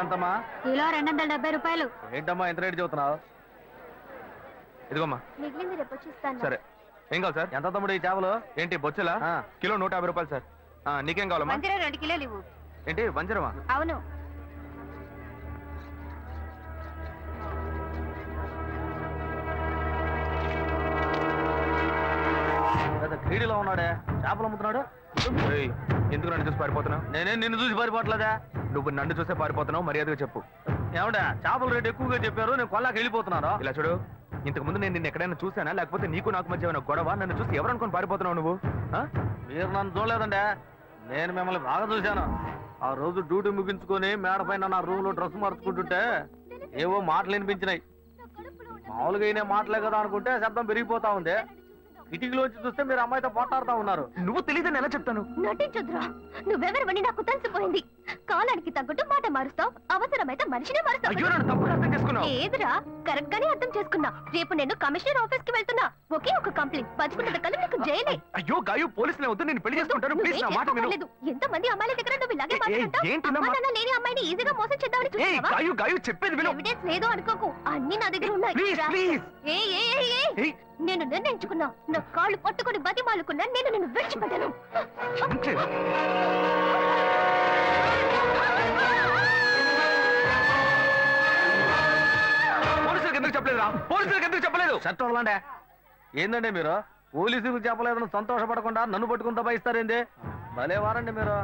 ఎంతమ్మా కిలో రెండు వందల డెబ్బై రూపాయలు. ఏంటమ్మా ఎంత రేటు చెబుతున్నావు? ఇదిగోమ్మా. మిగిలింది రేపు సరే. ఏం కావాలి సార్? ఎంత తమ్ముడు ఈ చేపలు? ఏంటి బొచ్చులా? కిలో నూట యాభై రూపాయలు సార్. ఆ, నీకేం కావాలమ్మా? రెండు కిలోలు ఇవ్వు. ఏంటి వంజరమా? అవును. క్రీడలో ఉన్నాడే. చేపలు అమ్ముతున్నాడు? ఏయ్, ఎందుకు నన్ను చూసి పారిపోతున్నావు? నేనే నిన్ను చూసి పారిపోవట్లేదా? నువ్వు నన్ను చూసే పారిపోతున్నావు మర్యాదగా చెప్పు. ఏమంటే చేపల రేటు ఎక్కువగా చెప్పారు నేను కొల్లాకి వెళ్ళిపోతున్నాను? ఇలా చూడు ఇంతకు ముందు నేను నిన్ను ఎక్కడైనా చూసానా లేకపోతే నీకు నాకు మధ్య ఏమైనా గొడవ? నన్ను చూసి ఎవరు అనుకొని పారిపోతున్నావు నువ్వు? మీరు నన్ను చూడలేదండి. నేను మిమ్మల్ని బాగా చూశాను. ఆ రోజు డ్యూటీ ముగించుకొని మేడ పైన నా రూమ్లో డ్రెస్ మార్చుకుంటుంటే ఏవో మాటలు వినిపించినాయి. మామూలుగా అయినా మాటలే కదా అనుకుంటే శబ్దం పెరిగిపోతా ఉంది. కిటికీలోంచి చూస్తే మీరు అమ్మాయితో పోట్లాడుతా ఉన్నారు. నువ్వు తెలియదని ఎలా చెప్తాను? నటించొద్దురా. నువ్వెవరివని నాకు తెలిసిపోయింది. కాలానికి తగ్గట్టు మాట మారుస్తావు. అవసరమైతే మనిషినే అయ్యో మారుస్తావు నన్ను తప్పుగా అర్థం చేసుకున్నావు. ఏదిరా కరెక్ట్ గానే అర్థం చేసుకున్నా. రేపు నేను కమిషనర్ ఆఫీస్కి వెళ్తున్నా. ఒకే ఒక కంప్లైంట్. పదకొండు కల్లా నీకు జైలే అయ్యో గాయు పోలీసులే వద్దు. నేను పెళ్ళి చేసుకుంటాను. ప్లీజ్ నా మాట విను. ఎంత మంది అమ్మాయిల దగ్గర నువ్వు ఇలాగే ఏ- ఏ- మాట్లాడుతావు? ఏంటి అమ్మా నాన్న లేని అమ్మాయిని ఈజీగా మోసం చేద్దామని ఏయ్ చూస్తావా గాయు గాయు చెప్పేది విను. ఎవిడెన్స్ లేదు అనుకోకు. అన్ని నా దగ్గర ఉన్నాయి. ప్లీజ్ రా. ప్లీజ్ ఏయ్, ఏయ్, ఏయ్, ఏయ్. ఏయ్ నేను నిర్ణయించుకున్నా నా కాళ్ళు పట్టుకొని బతిమాలుకున్నా నేను నిన్ను విడిచిపెట్టాను? పోలీసులకు ఎందుకు చెప్పలేదురా? పోలీసులకు ఎందుకు చెప్పలేదు? షర్ట్ వదలండి. ఏందండి మీరు? పోలీసులకు చెప్పలేదని సంతోషపడకుండా నన్ను పట్టుకుని దబాయిస్తారేంది భలే వారండి మీరు.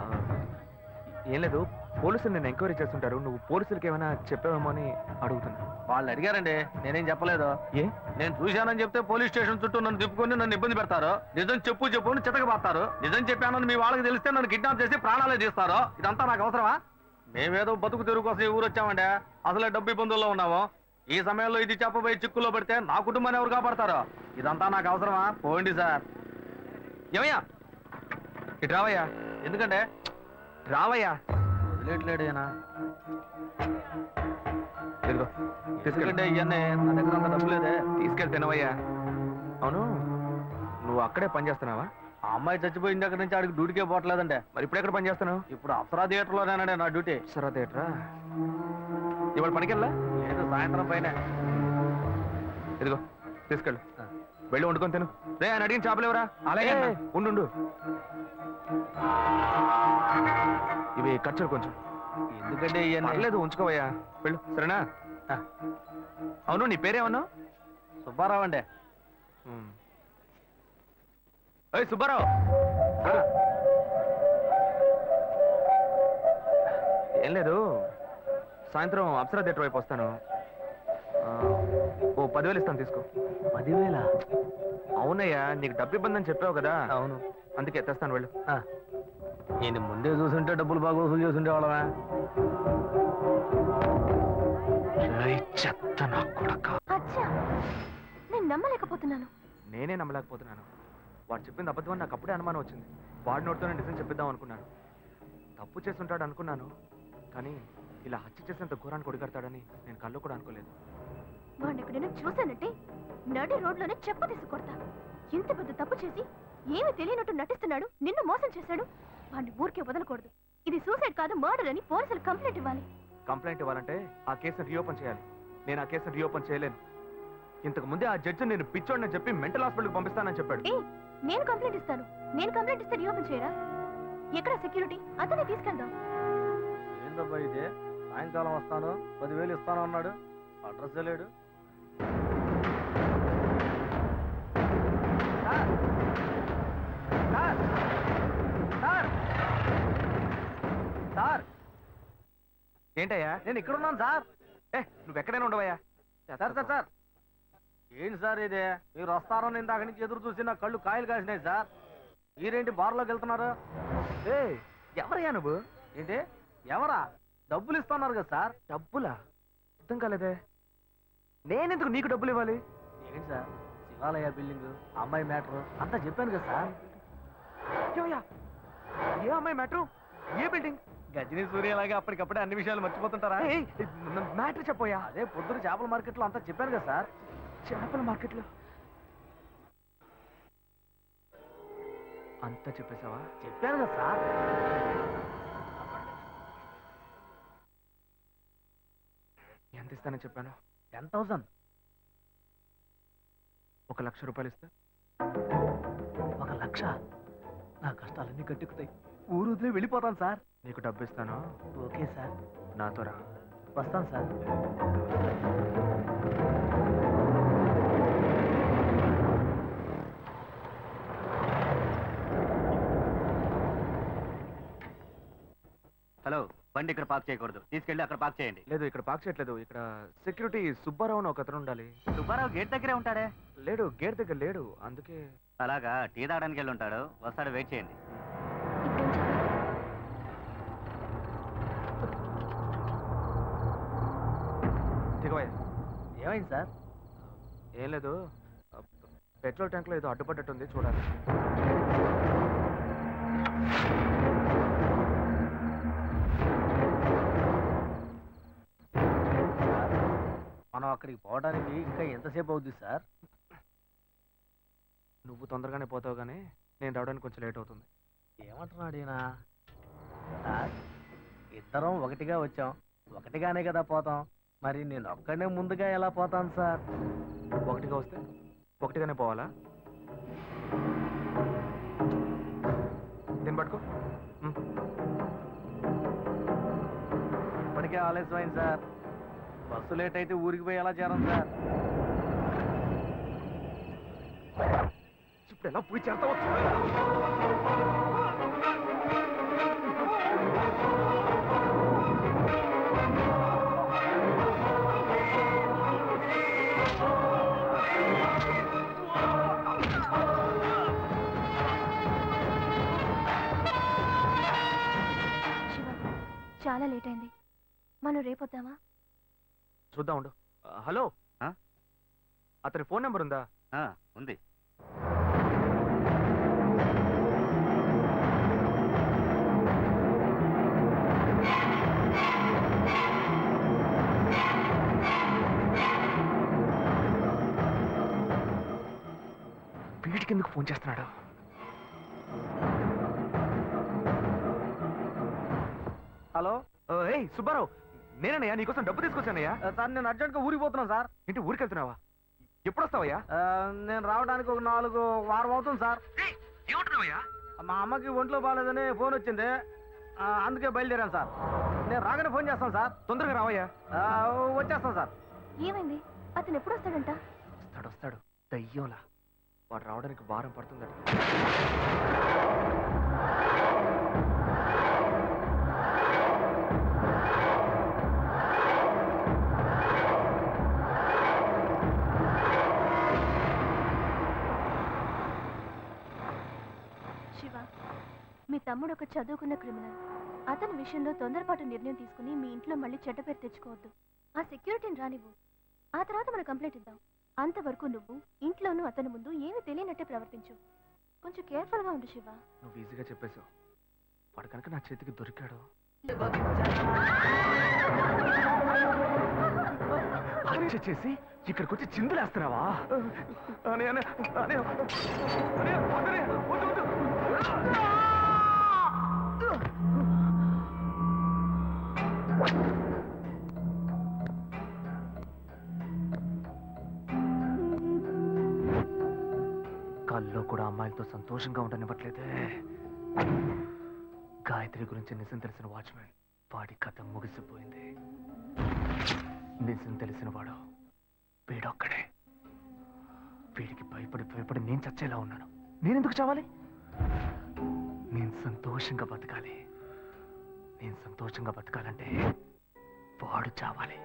ఏం లేదు పోలీసులు నేను ఎంక్వైరీ చేస్తుంటారు. నువ్వు పోలీసులకి ఏమైనా చెప్పావేమో అని అడుగుతున్నా. వాళ్ళు అడిగారండి. నేనేం చెప్పలేదు. ఏ? నేను చూశానని చెప్తే పోలీస్ స్టేషన్ చుట్టూ నన్ను తిప్పుకొని నన్ను ఇబ్బంది పెడతారు. నిజం చెప్పు చెప్పు అని చితకబాస్తారు నిజం చెప్పానని మీ వాళ్ళకి తెలిస్తే నన్ను కిడ్నాప్ చేసి ప్రాణాలే తీస్తారు. ఇదంతా నాకు అవసరమా? మేమేదో బతుకు తెరుగు కోసం ఈ ఊరు వచ్చామండి. అసలే డబ్బు ఇబ్బందుల్లో ఉన్నాము. ఈ సమయంలో ఇది చెప్పబోయి చిక్కుల్లో పడితే నా కుటుంబాన్ని ఎవరు కాపాడతారు? ఇదంతా నాకు అవసరమా? పోండి సార్. ఏమయ్యా? ఇటు రావయ్యా. ఎందుకంటే? రావయ్యా. ఈయన. ఇదిగో తీసుకెళ్ళండి ఇవన్నీ నా దగ్గర అంత డబ్బు లేదే. తీసుకెళ్ళి తినవయ్యా అవును నువ్వు అక్కడే పని చేస్తున్నావా? ఆ అమ్మాయి చచ్చిపోయిన దగ్గర నుంచి ఆడికి డ్యూటీకే పోవట్లేదండి మరి ఇప్పుడు ఎక్కడ పని చేస్తున్నావు? ఇప్పుడు అప్సరా థియేటర్లోనేనండి నా డ్యూటీ. అప్సరా థియేటరా? ఇవాళ పనికెళ్ళా? లేదు సాయంత్రం పైన. ఇదిగో తీసుకెళ్ళు. వెళ్ళి వండుకొని తిను. రే ఆయన అడిగిన చేపలు ఎవరా? అలాగే ఉండు. ఇవి ఖర్చులు కొంచెం. ఎందుకంటే పర్లేదు ఉంచుకోవయ్యా. వెళ్ళు సరేనా. అవును నీ పేరేమన్నా? సుబ్బారావు అండి. ఏయ్ సుబ్బారావు. ఏం లేదు. సాయంత్రం అప్సరా థియేటర్ వైపు వస్తాను. ఓ పదివేలు ఇస్తాను తీసుకో. పదివేల? అవునయ్యా నీకు డబ్బు ఇబ్బంది అని చెప్పావు కదా. అవును. అందుకే తెస్తాను వెళ్ళు. నేను ముందే చూసుంటే డబ్బులు బాగా వసూలు చేస్తుండే వాళ్ళమే చెత్త నా కొడక. అచ్చా నేను నమ్మలేకపోతున్నాను. నేనే నమ్మలేకపోతున్నాను. వాడు చెప్పింది అబద్ధం నాకు అప్పుడే అనుమానం వచ్చింది. వాడి నోటితోనే నిజం చెప్పిద్దాం అనుకున్నాను. తప్పు చేస్తుంటాడు అనుకున్నాను కానీ ఇలా హత్య చేసేంత ఘోరాన్ని కొడిగడతాడని నేను కళ్ళు కూడా అనుకోలేదు. వాడిని ఎక్కడైనా చూశానంటే నడి రోడ్లోనే చెప్ప తీసి కొడతా ఇంత పెద్ద తప్పు చేసి ఏమీ తెలియనట్టు నటిస్తున్నాడు నిన్ను మోసం చేశాడు. వాడిని ఊరికే వదలకూడదు. ఇది సూసైడ్ కాదు మర్డర్ అని పోలీసులు కంప్లైంట్ ఇవ్వాలి. కంప్లైంట్ ఇవ్వాలంటే ఆ కేసును రీఓపెన్ చేయాలి. నేను ఆ కేసును రీఓపెన్ చేయలేను. ఇంతకు ముందే ఆ జడ్జి నేను పిచ్చోడిని చెప్పి మెంటల్ హాస్పిటల్కి పంపిస్తానని చెప్పాడు. ఏ నేను కంప్లైంట్ ఇస్తాను. నేను కంప్లైంట్ ఇస్తే రీఓపెన్ చేయరా? ఎక్కడ సెక్యూరిటీ అతనే తీసుకెళ్దాం. ఏందబ్బా ఇది? సాయంకాలం వస్తాను పదివేలు ఇస్తాను అన్నాడు. అడ్రస్ లేడు సార్ ఏంటయ్యా? నేను ఇక్కడ ఉన్నాను సార్. ఏ నువ్వు ఎక్కడైనా ఉండవయ్యా? Sir sir sir. ఏంటి సార్ ఇది? మీరు వస్తారో నేను దాకా నుంచి ఎదురు చూసి నా కళ్ళు కాయలు కాసినాయి సార్. మీరేంటి బార్లోకి వెళ్తున్నారు? ఏ ఎవరయ్యా నువ్వు? ఏంటి? ఎవరా? డబ్బులు ఇస్తున్నారు కదా సార్. డబ్బులా? అర్థం కాలేదే. నేనెందుకు నీకు డబ్బులు ఇవ్వాలి? ఏంటి సార్? శివాలయ బిల్డింగ్ అమ్మాయి మ్యాటర్ అంతా చెప్పాను కదా సార్? ఏ అమ్మాయి మ్యాటర్? ఏ బిల్డింగ్? గజనీ సూర్యలాగా అప్పటికప్పుడే అన్ని విషయాలు మర్చిపోతుంటారా? మ్యాటర్ చెప్పోయా అదే పొద్దున చేపల మార్కెట్లో అంతా చెప్పాను కదా సార్. చేపల మార్కెట్లో? అంతా చెప్పేశావా? చెప్పాను కదా సార్. ఇస్తానని చెప్పాను? Ten thousand. ఒక లక్ష రూపాయలు ఇస్తే. ఒక లక్ష? నా కష్టాలన్నీ గట్టెక్కుతాయి ఊరు వదిలి వెళ్ళిపోతాను సార్. నీకు డబ్బు ఇస్తాను ఓకే సార్. నాతో రా. వస్తాను సార్. హలో బండి ఇక్కడ పార్క్ చేయకూడదు. తీసుకెళ్ళి అక్కడ పార్క్ చేయండి. లేదు ఇక్కడ పార్క్ చేయట్లేదు. ఇక్కడ సెక్యూరిటీ సుబ్బారావు అని ఒక అతను ఉండాలి. సుబ్బారావు గేట్ దగ్గరే ఉంటాడే? లేడు గేట్ దగ్గర లేడు. అందుకే అలాగా టీ తాగడానికి వెళ్ళి ఉంటాడు. వస్తాడు వెయిట్ చేయండి ఇప్పుడేం చేయాలి? దిగవయ్యా ఏమైంది సార్. ఏం లేదు. పెట్రోల్ ట్యాంక్లో ఏదో అడ్డుపడ్డట్టుంది చూడాలి. మనం అక్కడికి పోవడానికి ఇంకా ఎంతసేపు అవుద్ది సార్? నువ్వు తొందరగానే పోతావు కానీ నేను రావడానికి కొంచెం లేట్ అవుతుంది. ఏమంటున్నాడు ఈయన? సార్ ఇద్దరం ఒకటిగా వచ్చాం. ఒకటిగానే కదా పోతాం. మరి నేను ఒక్కడే ముందుగా ఎలా పోతాను సార్? ఒకటిగా వస్తే ఒకటిగానే పోవాలా? నేను పట్టుకో. ఇప్పటికే ఆలస్యమైంది సార్. బస్సు లేట్ అయితే ఊరికి పోయి ఎలా చేరం సార్? ఇప్పుడు ఎలా పోయి చేస్తావో మనం రేపొద్దామా చూద్దాం ఉండు. హలో. ఆ? అతని ఫోన్ నెంబర్ ఉందా? ఆ, ఉంది. వీటికి ఎందుకు ఫోన్ చేస్తున్నాడు? హలో. ఏయ్ సుబ్బారావు నేనయ్యా నీకోసం డబ్బు తీసుకొచ్చానయ్యా. సార్ నేను అర్జెంట్గా ఊరికి పోతున్నాను సార్. ఇంటి ఊరికి వెళ్తున్నావా ఎప్పుడు వస్తావయ్యా నేను రావడానికి ఒక నాలుగు వారం అవుతుంది సార్. ఏమంటున్నావయ్యా? మా అమ్మకి ఒంట్లో బాగాలేదని ఫోన్ వచ్చింది. అందుకే బయలుదేరాను సార్. నేను రాగానే ఫోన్ చేస్తాను సార్. తొందరగా రావయ్యా. ఆ, వచ్చేస్తాను సార్. ఏమైంది? అతను ఎప్పుడు వస్తాడంట? వస్తాడు వస్తాడు. దయ్యంలా. వాడు రావడానికి వారం పడుతుందట. తమ్ముడు ఒక చదువుకున్న క్రిమినల్. అతని విషయంలో తొందరపాటు నిర్ణయం తీసుకుని మీ ఇంట్లో మళ్ళీ చెడ్డ పేరు తెచ్చుకోవద్దు. ఆ సెక్యూరిటీని రానివ్వు. ఆ తర్వాత మనం కంప్లైంట్ ఇద్దాం. అంతవరకు నువ్వు ఇంట్లోనూ అతని ముందు ఏమీ తెలియనట్టే ప్రవర్తించు. కొంచెం కేర్ఫుల్గా ఉండు శివ. నువ్వు ఈజీగా చెప్పేశావు. వాడు కనుక నా చేతికి దొరికాడు. హత్య చేసి ఇక్కడికి వచ్చి చిందులేస్తున్నావా అనే అనే అనే అనే వద్దనే, వద్దు వద్దు. కల్లో కూడా అమ్మాయిలతో సంతోషంగా ఉండనివ్వట్లేదే. గాయత్రి గురించి నిజం తెలిసిన వాచ్మెన్ వాడి కథ ముగిసిపోయింది. నిజం తెలిసిన వాడు వీడొక్కడే. వీడికి భయపడి భయపడి నేను చచ్చేలా ఉన్నాను. నేనెందుకు చావాలి? నేను సంతోషంగా బతకాలి. నేను సంతోషంగా బతకాలంటే వాడు చావాలి.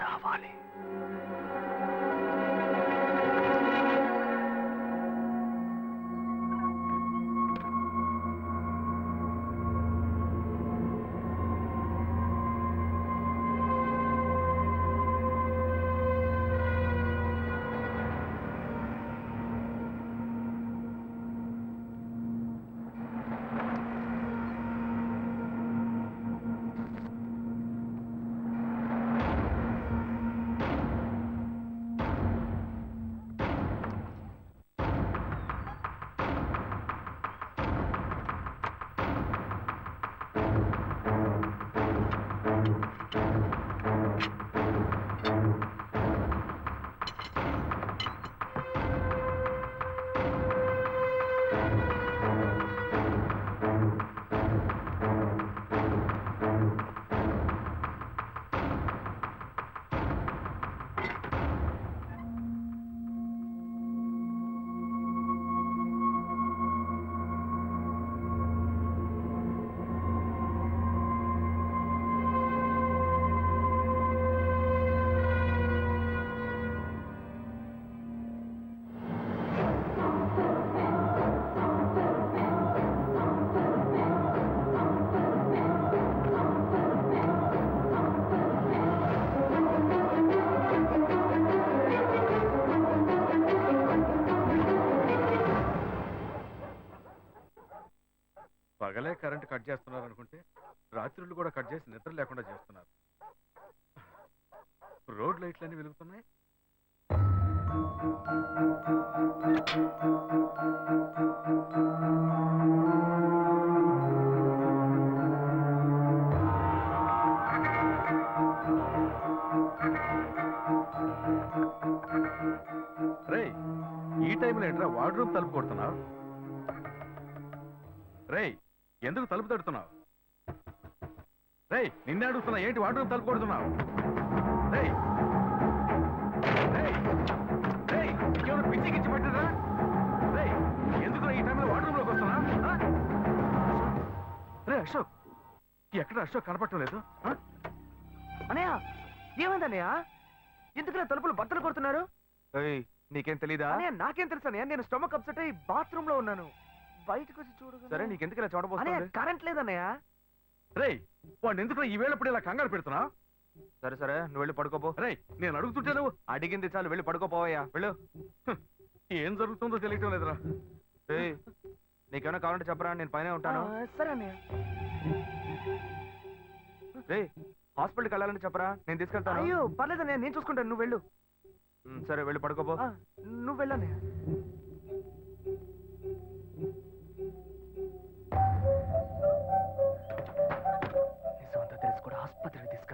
చావాలి. కట్ చేస్తున్నారు అనుకుంటే రాత్రులు కూడా కట్ చేసి నిద్ర లేకుండా చేస్తున్నారు. రోడ్ లైట్లన్నీ వెలుగుతున్నాయి. రే ఈ టైంలో ఏంట్రా వార్డ్రూమ్ తలుపు కొడుతున్నావు? రేయ్ ఎందుకు తలుపు తడుతున్నావు? రేయ్ నిన్నే అడుగుతున్నా ఏంటి వార్డ్రూమ్ తలుపు కొడుతున్నావు? నీకేమైనా పిచ్చి గిచ్చి పట్టిందా? రేయ్ ఎందుకు ఈ టైంలో వార్డ్రూమ్లోకి వస్తున్నా? రే అశోక్ ఎక్కడ అశోక్ కనపడటం లేదు? ఆ? అనయ్య ఏమైందన్నయ్య ఎందుకు తలుపులు బట్టలు కొడుతున్నారు? నీకేం తెలీదా? నాకేం తెలుసు నేను స్టమక్ అప్సెట్ అయ్యి బాత్రూమ్లో ఉన్నాను. బయటకు వచ్చి చూడు సరే నీకెందుకు ఇలా అనయ్య చూడబోతుంది కరెంట్ లేదన్నయ్య. రేయ్ వాడిని ఎందుకు ఈ వేళప్పుడు ఇలా కంగారు పెడుతున్నావు? సరే సరే నువ్వు వెళ్ళి పడుకోపో. రేయ్ నేను అడుగుతుంటే నువ్వు అడిగింది చాలు వెళ్ళి పడుకోపోవయ్యా. వెళ్ళు. ఏం జరుగుతుందో తెలియటం లేదురా. ఏయ్ నీకేమైనా కావాలంటే చెప్పరా నేను పైన ఉంటాను. సరే రేయ్ హాస్పిటల్కి వెళ్ళాలని చెప్పరా నేను తీసుకెళ్తాను. అయ్యో పర్లేదన్నయ్య నేను చూసుకుంటాను నువ్వు వెళ్ళు. సరే వెళ్ళి పడుకోపో. నువ్వు వెళ్ళన్నయ్య.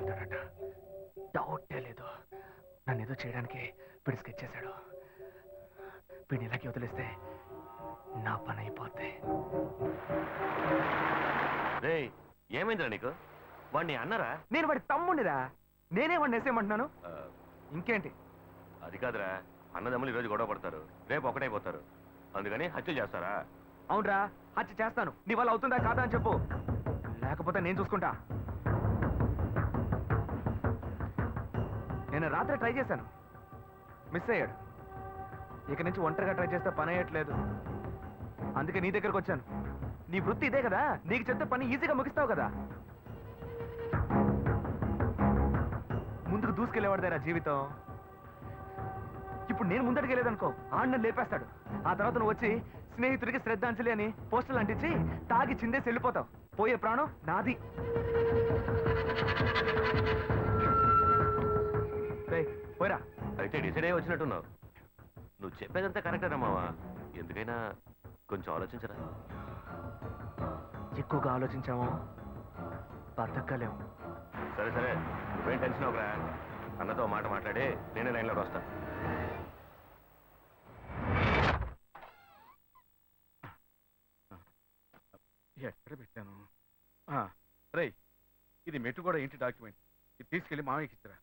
తీసుకెళ్తాడట డౌటే లేదు నన్ను ఏదో చేయడానికి వీడు స్కెచ్ చేశాడు. వీడిని ఇలాగే వదిలేస్తే నా పని అయిపోద్ది. రే ఏమైందిరా నీకు? వాడిని అన్నరా? నేను వాడి తమ్ముడిరా నేనే వాడిని వేసేయమంటున్నాను. ఇంకేంటి? అది కాదురా. అన్నదమ్ములు ఈరోజు గొడవ పడతారు. రేపు ఒకటైపోతారు అందుకని హత్య చేస్తారా? అవునరా హత్య చేస్తాను. నీ వల్ల అవుతుందా కాదా అని చెప్పు. లేకపోతే నేను చూసుకుంటా. నేను రాత్రి ట్రై చేశాను. మిస్ అయ్యాడు. ఇక నుంచి ఒంటరిగా ట్రై చేస్తే పని అయ్యట్లేదు. అందుకే నీ దగ్గరకు వచ్చాను. నీ వృత్తి ఇదే కదా. నీకు చెప్తే పని ఈజీగా ముగిస్తావు కదా. ముందుకు దూసుకెళ్ళేవాడిదేరా జీవితం. ఇప్పుడు నేను ముందడికెళ్ళేదనుకో ఆడిని లేపేస్తాడు. ఆ తర్వాత నువ్వు వచ్చి స్నేహితుడికి శ్రద్ధాంజలి అని పోస్టర్లు అంటించి తాగి చిందేసి వెళ్ళిపోతావు. పోయే ప్రాణం నాది. రేయ్, పోయిరా. అయితే డిసైడ్ అయ్యి వచ్చినట్టున్నావు. నువ్వు చెప్పేదంతా కరెక్టేనా మావా. ఎందుకైనా కొంచెం ఆలోచించరా. ఎక్కువగా ఆలోచించాము? బతకలేము సరే సరే. నువ్వేం టెన్షన్ అవరా అన్నతో మాట మాట్లాడి నేనే లైన్లోకి వస్తా. ఎక్కడ పెట్టాను? ఆ, రేయ్ ఇది మెట్టు కూడా ఇంటి డాక్యుమెంట్? ఇది తీసుకెళ్ళి మామయ్యకి ఇచ్చిరా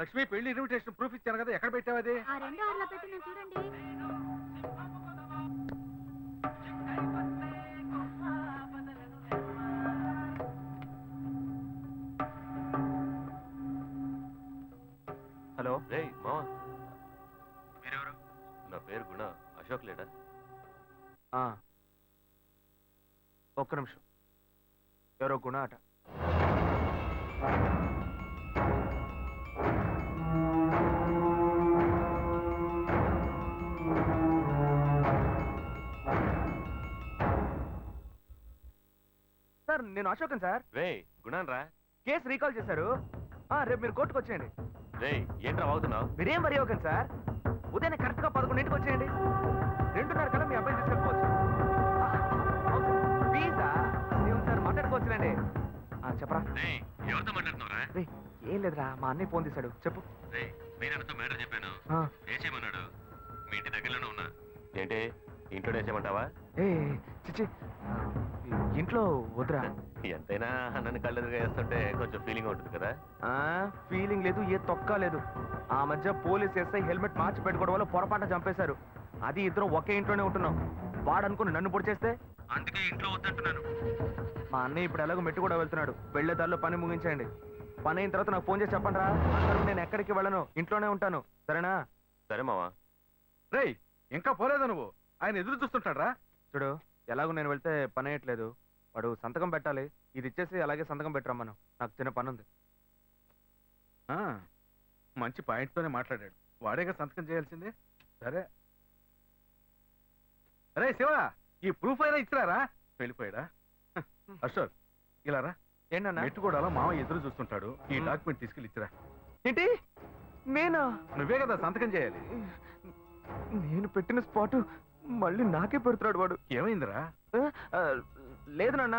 లక్ష్మి పెళ్ళి ఇన్విటేషన్ ప్రూఫ్ ఇచ్చాను కదా ఎక్కడ పెట్టావు అది? ఆ రెండో ఆరులో పెట్టి నేను చూడండి. హలో. రే మావా. మీరెవరు? నా పేరు గుణ. అశోక్ లేడా? ఆ. ఒక్క నిమిషం. ఎవరో గుణ అట. సార్ నేను అశోకన్ సార్. రే గుణాన్ రా. కేసు రీకాల్ చేశారు. ఆ, రేపు మీరు కోర్టుకు వచ్చేయండి. రే ఏంట్రా అవుతున్నావు మీరేం మరీ అవ్వకండి సార్. ఉదయం కరెక్ట్గా పదకొండింటికి వచ్చేయండి. రెండున్నర కల్లా మీ అబ్బాయిని తీసుకెళ్ళిపోవచ్చు. ఆ, అవును సార్. ఫీజా ఏం సార్ మాట్లాడుకోవచ్చులేండి. ఆ, చెప్పరా? రే ఎవరితో మాట్లాడుతున్నావురా? రే ఏం లేదురా మా అన్నయ్య ఫోన్ తీశాడు. చెప్పు. రే మీరన్నతో మేటర్ చెప్పాను? ఆ, వేసేయమన్నాడు మీ ఇంటి దగ్గరలోనే ఉన్నా. ఏంటి? ఇంట్లో వేసేయమంటావా ఏ చిచి ఆ, ఇంట్లో వద్దురా. ఎంతైనా అన్నని కళ్ళెదురుగా వేస్తుంటే కొంచెం ఫీలింగ్ ఉంటుంది కదా? ఆ ఫీలింగ్ లేదు ఏ తొక్క లేదు. ఆ మధ్య పోలీస్ ఎస్ఐ హెల్మెట్ మార్చి పెట్టుకోవడం వల్ల పొరపాటు చంపేశారు. అది ఇద్దరం ఒకే ఇంట్లోనే ఉంటున్నాం. వాడు అనుకుని నన్ను పొడి చేస్తే? అందుకే ఇంట్లో వద్దంటున్నాను. మా అన్నయ్య ఇప్పుడు ఎలాగో మెట్టు కూడా వెళ్తున్నాడు. వెళ్ళే దారిలో పని ముగించేయండి. పని అయిన తర్వాత నాకు ఫోన్ చేసి చెప్పండి రా నేను ఎక్కడికి వెళ్ళను. ఇంట్లోనే ఉంటాను. సరేనా? సరే మావా. రేయ్ ఇంకా పోలేదా నువ్వు? ఆయన ఎదురు చూస్తుంటాడ్రా. చూడు ఎలాగో నేను వెళ్తే పని అయ్యట్లేదు. వాడు సంతకం పెట్టాలి. ఇది ఇచ్చేసి అలాగే సంతకం పెట్టరమ్మను. నాకు చిన్న పని ఉంది ఆ, మంచి పాయింట్తోనే మాట్లాడాడు. వాడేగా సంతకం చేయాల్సిందే? సరే. రే శివ ఈ ప్రూఫ్ అయినా ఇచ్చిరారా? వెళ్ళిపోయాడా? అశోక్ ఇలా రా. ఏంటన్నా? మెట్టుకోడాలో మామ ఎదురు చూస్తుంటాడు. ఈ డాక్యుమెంట్ తీసుకెళ్ళి ఇచ్చిరా ఏంటి నేనా? నువ్వే కదా సంతకం చేయాలి. నేను పెట్టిన స్పాట్ మళ్ళీ నాకే పెడుతున్నాడు వాడు. ఏమైందిరా? లేదు నాన్న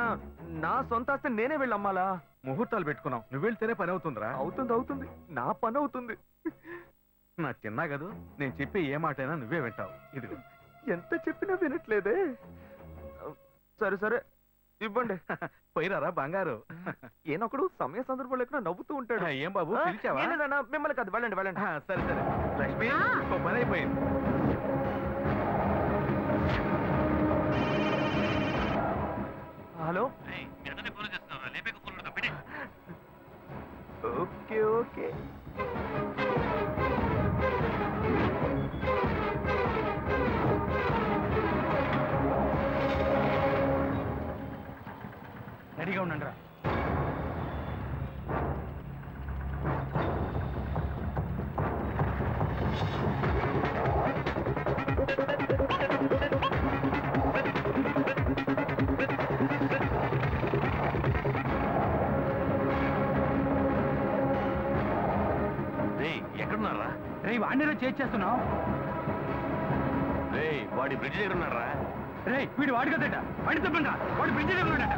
నా సొంత ఆస్తి నేనే వెళ్ళి అమ్మాలా? ముహూర్తాలు పెట్టుకున్నాం. నువ్వు వెళ్తేనే పని అవుతుందిరా? అవుతుంది అవుతుంది. నా పని అవుతుంది. నా చిన్నా కదూ నేను చెప్పే ఏ మాట అయినా నువ్వే వింటావు. ఇదిగో. ఎంత చెప్పినా వినట్లేదే. సరే సరే. ఇవ్వండి. పోయిరారా బంగారు? ఈయనొకడు సమయ సందర్భం లేకుండా నవ్వుతూ ఉంటాడు. ఏం బాబు పిలిచావా? మిమ్మల్ని కాదు వెళ్ళండి వెళ్ళండి. సరే సరే. లక్ష్మి పని అయిపోయింది. హలో? Okay okay. రెడీగా ఉండండి రా రే వాడిని చేస్తున్నావు రేయ్ వాడి బ్రిడ్జ్ దగ్గర ఉన్నారా రే వీడు వాడి కదట. వాడి తప్పండి వాడు బ్రిడ్జి దగ్గర ఉన్నాడట.